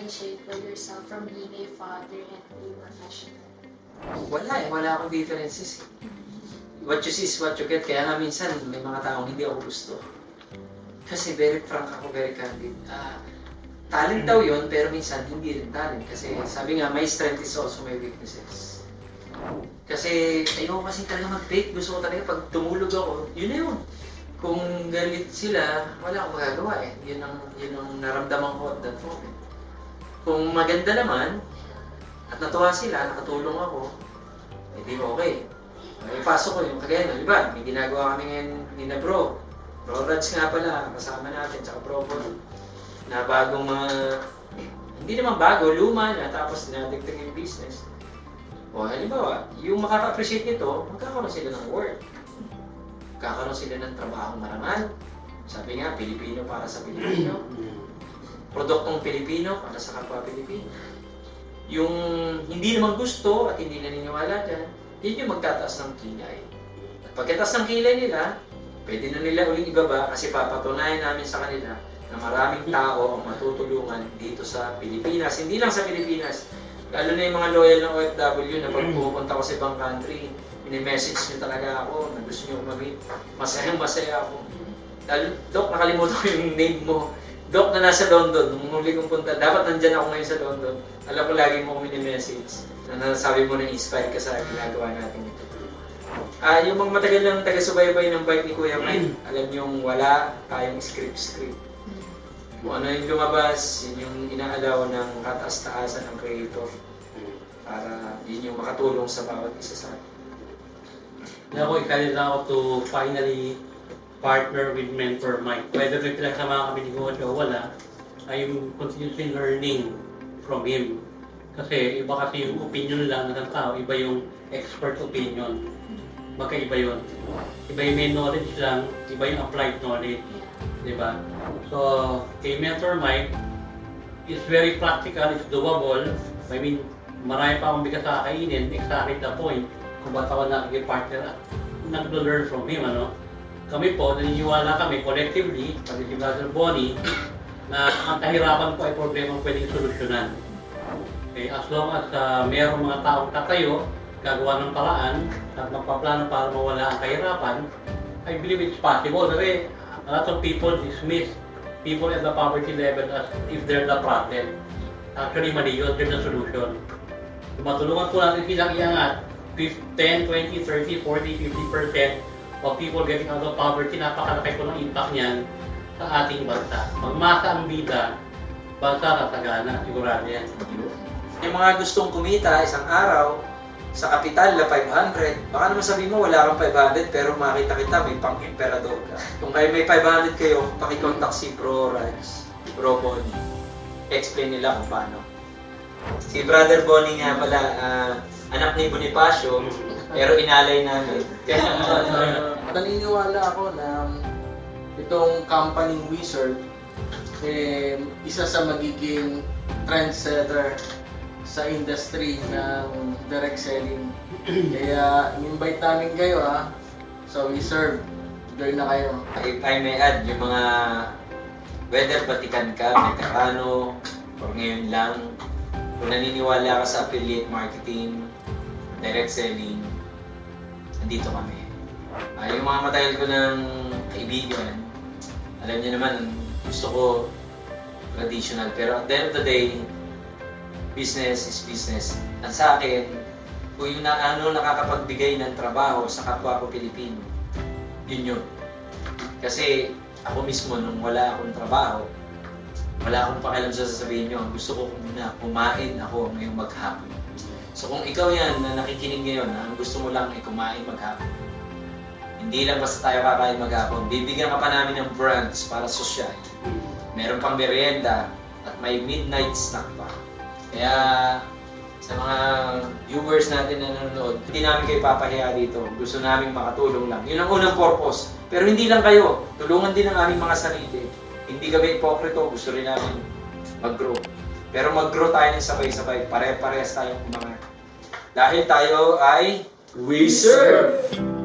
differentiate for yourself from being a father and a professional? Wala eh, wala akong differences eh. What you see is what you get. Kaya nga minsan may mga taong hindi ako gusto. Kasi very frank ako, very candid. Ah, talent daw yun, pero minsan hindi rin talent. Kasi sabi nga, my strength is also my weaknesses. Kasi ayoko kasi talaga mag-fake. Gusto ko talaga pag tumulog ako, yun na yun. Kung galit sila, wala akong magagawa eh. Yun ang, yun ang naramdaman ko at that moment. Kung maganda naman, at natuwa sila, nakatulong ako, hindi okay. Ay, pasok ko yung kagaya no, di ba? May ginagawa kami ngayon ni na bro. Bro Rads nga pala, kasama natin, tsaka bro Paul, na bagong mga, hindi naman bago, luma na, tapos nadagdag yung business. O halimbawa, yung makaka-appreciate nito, magkakaroon sila ng work. Magkakaroon sila ng trabaho marangal. Sabi nga, Pilipino para sa Pilipino. Produktong Pilipino para sa kapwa Pilipino. Yung hindi naman gusto at hindi naniniwala dyan, yun yung magtataas ng kilay. At pagkataas ng kilay nila, pwede na nila uling ibaba kasi papatunayan namin sa kanila na maraming tao ang matutulungan dito sa Pilipinas. Hindi lang sa Pilipinas. Lalo na yung mga loyal ng OFW na pag pupunta ko sa ibang country, message nyo talaga ako na gusto nyo umamit. Masayang masaya ako. Lalo, Dok, nakalimutan ko yung name mo. Dok na nasa London, nung muli kong punta, dapat nandyan ako ngayon sa London. Alam ko lagi mo kami message na nasabi mo na inspire ka sa ginagawa natin ito. Ah, yung mga matagal ng taga-subaybay ng bike ni Kuya Mike, alam niyong wala tayong script-script. Kung ano yung lumabas, yun yung inaalaw ng kataas-taasan ng creator para yun yung makatulong sa bawat isa sa atin. Na ako excited na ako to finally partner with Mentor Mike. Whether may pinagsama kami ni Coach o wala, I'm continuously learning from him. Kasi iba kasi yung opinion lang ng tao, iba yung expert opinion. Magkaiba yun. Iba yung may knowledge lang, iba yung applied knowledge. Di ba? So, kay Mentor Mike, is very practical, it's doable. I mean, marami pa akong bigas kakainin, exactly the point kung ba't ako nakikipart-partner at nag-learn from him, ano? Kami po, naniniwala kami collectively, pati si Brother Bonnie, na ang kahirapan po ay problema pwedeng solusyonan. Okay, as long as uh, mayroong mga taong tatayo, gagawa ng paraan, at magpaplano para mawala ang kahirapan, I believe it's possible. Kasi a lot of people dismiss people at the poverty level as if they're the problem. Actually, mali yun, they're the solution. Matulungan po natin silang iangat, 10, 20, 30, 40, 50% of people getting out of poverty, napakalaki po ng impact niyan sa ating bansa. Magmasa ang bida, bansa tatagana, sigurado yan. Yung mga gustong kumita isang araw sa kapital na 500, baka naman sabihin mo wala kang 500 pero makita kita may pang-emperador ka. Kung kayo may 500 kayo, pakicontact si Bro Rice, Bro Bonnie. Explain nila kung paano. Si Brother Bonnie nga pala, ah, anak ni Bonifacio, pero inalay namin. Uh, naniniwala ako na itong company Wizard eh, isa sa magiging trendsetter sa industry ng direct selling. Kaya invite namin kayo ha sa Wizard. Join na kayo. If I may add, yung mga whether batikan ka, Mekano, or ngayon lang, kung naniniwala ka sa affiliate marketing, direct selling, nandito kami. Ah, yung mga matagal ko ng kaibigan, alam niyo naman, gusto ko traditional. Pero at the end of the day, business is business. At sa akin, kung yung na, ano nakakapagbigay ng trabaho sa kapwa ko Pilipino, yun yun. Kasi ako mismo, nung wala akong trabaho, wala akong pakialam sa sasabihin nyo. Gusto ko muna, kumain ako ngayong maghapon. So kung ikaw yan na nakikinig ngayon, ang gusto mo lang ay kumain maghapon, hindi lang basta tayo kakain maghapon, bibigyan ka pa namin ng brunch para social. Meron pang merienda at may midnight snack pa. Kaya sa mga viewers natin na nanonood, hindi namin kayo papahiya dito. Gusto namin makatulong lang. Yun ang unang purpose. Pero hindi lang kayo. Tulungan din ang aming mga sarili. Hindi kami ipokrito. Gusto rin namin mag-grow. Pero mag-grow tayo ng sabay-sabay. Pare-parehas tayong umangat. Dahil tayo ay We Serve!